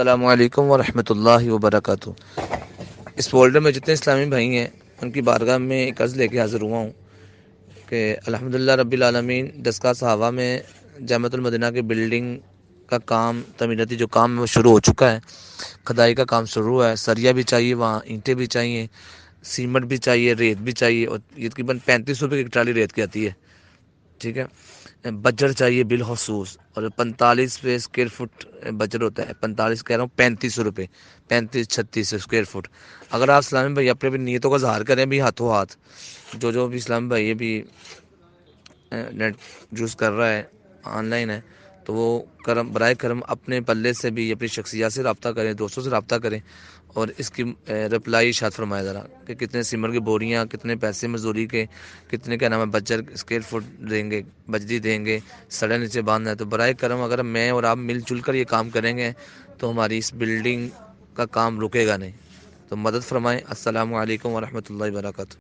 السلام علیکم ورحمۃ اللہ وبرکاتہ۔ اس فولڈر میں جتنے اسلامی بھائی ہیں، ان کی بارگاہ میں ایک عرض لے کے حاضر ہوا ہوں کہ الحمدللہ رب العالمین دسکا صحابہ میں جامعۃ المدینہ کی بلڈنگ کا کام، تعمیراتی جو کام ہے، وہ شروع ہو چکا ہے۔ کھدائی کا کام شروع ہوا ہے، سریا بھی چاہیے، وہاں اینٹیں بھی چاہیے، سیمنٹ بھی چاہیے، ریت بھی چاہیے اور یہ تقریباً پینتیس روپے کی ٹرالی ریت کی آتی ہے۔ ٹھیک ہے؟ بجر چاہیے بالخصوص، اور پینتالیس پہ اسکوائر فٹ بجر ہوتا ہے۔ پینتالیس کہہ رہا ہوں، پینتیس روپے، پینتیس، چھتیس اسکوائر فٹ اگر آپ اسلامی بھائی اپنے بھی نیتوں کا اظہار کریں، بھی ہاتھوں ہاتھ، جو جو بھی اسلامی بھائی بھی نیٹ یوز کر رہا ہے آن لائن ہے تو وہ کرم، برائے کرم اپنے پلے سے بھی، اپنی شخصیات سے رابطہ کریں، دوستوں سے رابطہ کریں اور اس کی رپلائی شاد فرمایا ذرا کہ کتنے سیمنٹ کی بوریاں، کتنے پیسے مزدوری کے، کتنے کیا نام ہے بجر اسکیئر فٹ دیں گے بجری دیں گے، سڑے نیچے باندھنا ہے تو برائے کرم اگر میں اور آپ مل جل کر یہ کام کریں گے تو ہماری اس بلڈنگ کا کام رکے گا نہیں۔ تو مدد فرمائیں۔ السلام علیکم ورحمۃ اللہ وبرکاتہ۔